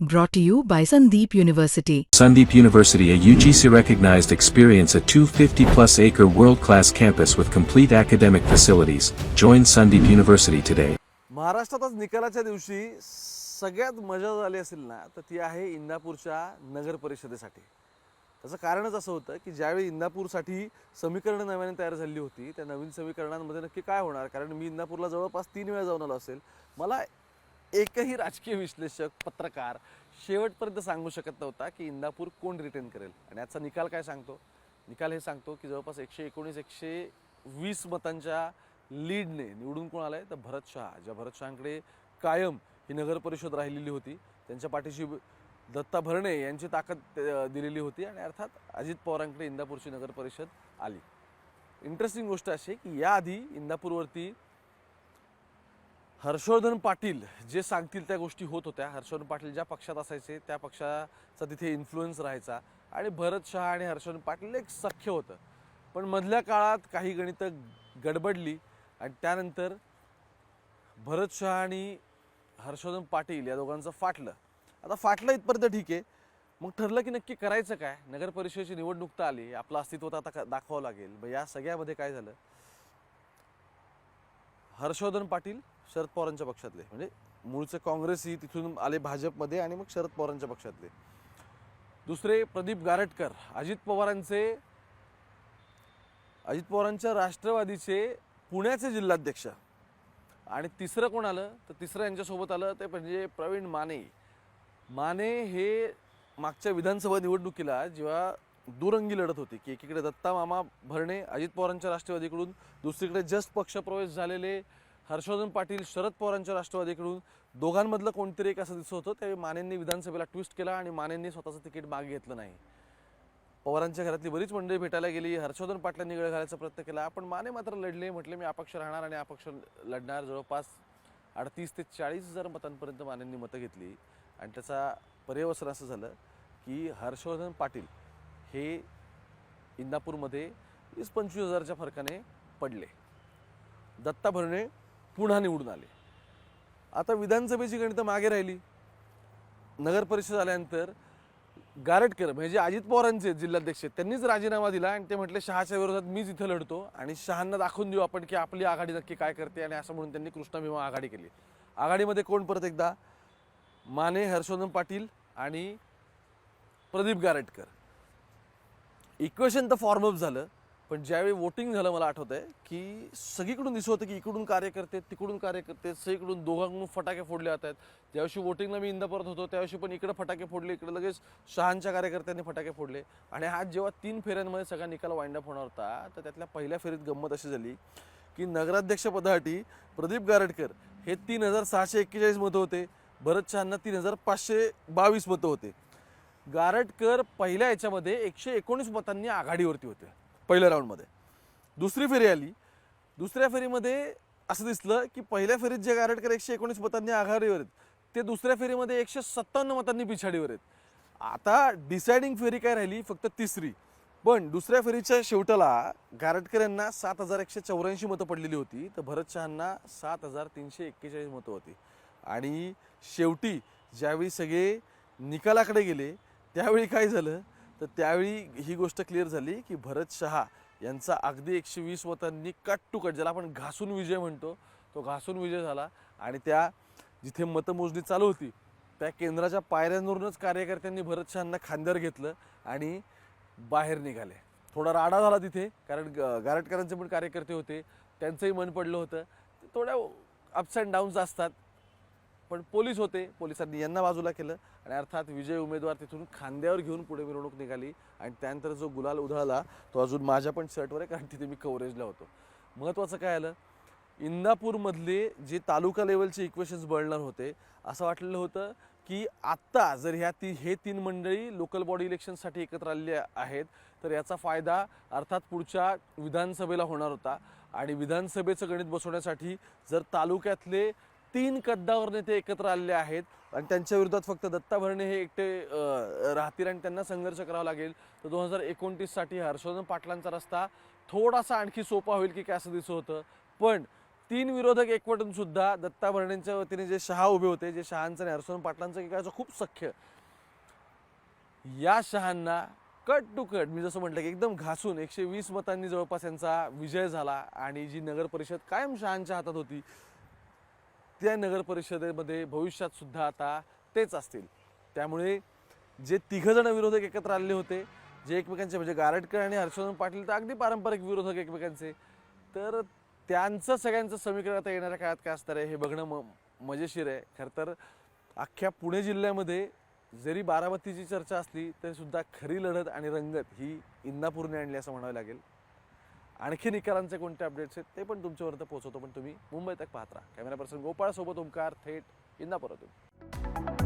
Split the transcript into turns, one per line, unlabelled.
Brought to you by Sandeep University.
Sundeep University, a UGC recognized experience, a 250 plus acre world class campus with complete academic facilities. Join Sundeep University today.
महाराष्ट्रात आज निकालाच्या दिवशी सगळ्यात मजा झाली असेल ना तर ती आहे इंदापूरच्या नगर परिषदेसाठी त्याचं कारणच असं होतं की ज्यावेळी इंदापूरसाठी समीकरणं नव्याने तयार झाली होती त्या नवीन समीकरणांमध्ये नक्की काय होणार कारण मी इंदापूरला जवळपास तीन वेळा जाऊन आलो असेल मला एकही राजकीय विश्लेषक पत्रकार शेवटपर्यंत सांगू शकत नव्हता की इंदापूर कोण रिटेन करेल. आणि याचा निकाल काय सांगतो? निकाल हे सांगतो की जवळपास एकशे एकोणीस एकशे वीस मतांच्या लीडने निवडून कोण आलं आहे तर भरत शहा ज्या भरत शहाकडे कायम ही नगर परिषद राहिलेली होती त्यांच्या पाठीशी दत्ता भरणे यांची ताकद दिलेली होती आणि अर्थात अजित पवारांकडे इंदापूरची नगर परिषद आली. इंटरेस्टिंग गोष्ट अशी की याआधी इंदापूरवरती हर्षवर्धन पाटील जे सांगतील त्या गोष्टी होत होत्या. हर्षवर्धन पाटील ज्या पक्षात असायचे त्या पक्षाचा तिथे इन्फ्लुएन्स राहायचा. आणि भरत शहा आणि हर्षवर्धन पाटील एक सख्य होतं. पण मधल्या काळात काही गणितं गडबडली आणि त्यानंतर भरत शहा आणि हर्षवर्धन पाटील या दोघांचं फाटलं. आता फाटलं इथपर्यंत ठीक आहे. मग ठरलं की नक्की करायचं काय? नगर परिषदेची निवडणूक तर आली. आपलं अस्तित्व तर आता दाखवावं लागेल. मग या सगळ्यामध्ये काय झालं? हर्षवर्धन पाटील शरद पवारांच्या पक्षातले. म्हणजे मूळचे काँग्रेसही तिथून आले भाजपमध्ये आणि मग शरद पवारांच्या पक्षातले. दुसरे प्रदीप गारटकर अजित पवारांचे अजित पवारांच्या राष्ट्रवादीचे पुण्याचे जिल्हाध्यक्ष. आणि तिसरं कोण आलं? तर तिसरं यांच्यासोबत आलं ते म्हणजे प्रवीण माने. माने हे मागच्या विधानसभा निवडणुकीला जेव्हा दुरंगी लढत होती की एकीकडे दत्ता मामा भरणे अजित पवारांच्या राष्ट्रवादीकडून दुसरीकडे जस्ट पक्षप्रवेश झालेले हर्षवर्धन पाटील शरद पवारांच्या राष्ट्रवादीकडून दोघांमधलं कोणतरी एक असं दिसत होतं. त्यावेळी मानेंनी विधानसभेला ट्विस्ट केला आणि मानेंनी स्वतःचं तिकीट मागे घेतलं नाही. पवारांच्या घरातली बरीच मंडळी भेटायला गेली. हर्षवर्धन पाटलांनी गळ घालायचा प्रयत्न केला. पण माने मात्र लढले. म्हटले मी अपक्ष राहणार आणि अपक्ष लढणार. जवळपास अडतीस ते चाळीस हजार मतांपर्यंत मानेंनी मतं घेतली. आणि त्याचा पर्यवसन असं झालं की हर्षवर्धन पाटील हे इंदापूरमध्ये वीस पंचवीस हजारच्या फरकाने पडले. दत्ता भरणे पुन्हा निवडून आले. आता विधानसभेची गणितं मागे राहिली. नगर परिषद आल्यानंतर गारटकर म्हणजे अजित पवारांचे जिल्हाध्यक्ष त्यांनीच राजीनामा दिला आणि ते म्हटले शहाच्या विरोधात मीच इथं लढतो आणि शहांना दाखवून देऊ आपण की आपली आघाडी नक्की काय करते. आणि असं म्हणून त्यांनी कृष्णा भीमा आघाडी केली. आघाडीमध्ये कोण परत एकदा? माने हर्षवर्धन पाटील आणि प्रदीप गारटकर. इक्वेशन तर फॉर्मअप झालं. पण ज्यावेळी वोटिंग झालं मला आठवत आहे की सगळीकडून दिसत होतं की इकडून कार्यकर्ते तिकडून कार्यकर्ते सगळीकडून दोघांकडून फटाके फोडले जात आहेत. ज्यावर्षी वोटिंगला मी इंदापुरात होतो त्यावर्षी पण इकडे फटाके फोडले इकडे लगेच शहांच्या कार्यकर्त्यांनी फटाके फोडले. आणि आज जेव्हा तीन फेऱ्यांमध्ये सगळा निकाल वाइंड अप होणार होता तर त्यातल्या पहिल्या फेरीत गंमत अशी झाली की नगराध्यक्षपदासाठी प्रदीप गारडकर हे तीन हजार सहाशे एक्केचाळीस मतं होते. भरत शहांना तीन हजार पाचशे बावीस मतं होते. गारटकर पहिल्या याच्यामध्ये एकशे एकोणीस मतांनी आघाडीवरती होते. पहिल्या राऊंडमध्ये. दुसरी फेरी आली. दुसऱ्या फेरीमध्ये असं दिसलं की पहिल्या फेरीत जे गारटकर एकशे एकोणीस मतांनी आघाडीवर आहेत ते दुसऱ्या फेरीमध्ये एकशे सत्तावन्न मतांनी पिछाडीवर आहेत. आता डिसाइडिंग फेरी काय राहिली? फक्त तिसरी. पण दुसऱ्या फेरीच्या शेवटाला गारटकर यांना सात हजार एकशे चौऱ्याऐंशी मतं पडलेली होती. तर भरत शहांना सात हजार तीनशे एक्केचाळीस मतं होती. आणि शेवटी ज्यावेळी सगळे निकालाकडे गेले त्यावेळी काय झालं? तर त्यावेळी ही गोष्ट क्लिअर झाली की भरत शहा यांचा अगदी एकशे वीस मतांनी कट टू कट ज्याला आपण घासून विजय म्हणतो तो घासून विजय झाला. आणि त्या जिथे मतमोजणी चालू होती त्या केंद्राच्या पायऱ्यांवरूनच कार्यकर्त्यांनी भरत शहांना खांद्यावर घेतलं आणि बाहेर निघाले. थोडा राडा झाला तिथे कारण ग- गारटकरांचे पण कार्यकर्ते होते त्यांचंही मन पडलं होतं. थोड्या अप्स अँड डाऊन्स असतात. पण पोलीस होते पोलिसांनी यांना बाजूला केलं आणि अर्थात विजय उमेदवार तिथून खांद्यावर घेऊन पुढे मिरवणूक निघाली आणि त्यानंतर जो गुलाल उधळला तो अजून माझ्या पण शर्टवर आहे कारण तिथे मी कव्हरेजला होतो. महत्त्वाचं काय आलं? इंदापूरमधले जे तालुका लेवलचे इक्वेशन्स बळणार होते असं वाटलेलं होतं की आत्ता जर ह्या ती हे तीन मंडळी लोकल बॉडी इलेक्शनसाठी एकत्र आलेली आहेत तर याचा फायदा अर्थात पुढच्या विधानसभेला होणार होता. आणि विधानसभेचं गणित बसवण्यासाठी जर तालुक्यातले तीन कद्दावर नेते एकत्र आलेले आहेत आणि त्यांच्या विरोधात फक्त दत्ता भरणे हे एकटे राहतील आणि त्यांना संघर्ष करावा लागेल. तर दोन हजार एकोणतीससाठी हर्षवर्धन पाटलांचा रस्ता थोडासा आणखी सोपा होईल की काय असं दिसत होतं. पण तीन विरोधक एकवटून सुद्धा दत्ता भरणेंच्या वतीने जे शहा उभे होते जे शहांचं आणि हर्षवर्धन पाटलांचं एकाचं खूप सख्य. या शहांना कट टू कट मी जसं म्हटलं की एकदम घासून एकशे वीस मतांनी जवळपास यांचा विजय झाला आणि जी नगर परिषद कायम शहांच्या हातात होती त्या नगर परिषदेमध्ये भविष्यात सुद्धा आता तेच असतील. त्यामुळे जे तिघंजण विरोधक एकत्र आलेले होते जे एकमेकांचे म्हणजे गारटकर आणि हर्षवर्धन पाटील तर अगदी पारंपरिक विरोधक एकमेकांचे तर त्यांचं सगळ्यांचं समीकरण आता येणाऱ्या काळात काय असणार आहे हे बघणं म मजेशीर आहे. खरं तर अख्ख्या पुणे जिल्ह्यामध्ये जरी बारामतीची चर्चा असली तरीसुद्धा खरी लढत आणि रंगत ही इंदापूरने आणली असं म्हणावं लागेल. आणखी निकालांचे कोणते अपडेट्स आहेत ते पण तुमच्यापर्यंत पोहोचवतो पण तुम्ही मुंबई तक पाहत राहा. कॅमेरा पर्सन गोपाळ सोबत ओंकार थेट इंदापुरातून.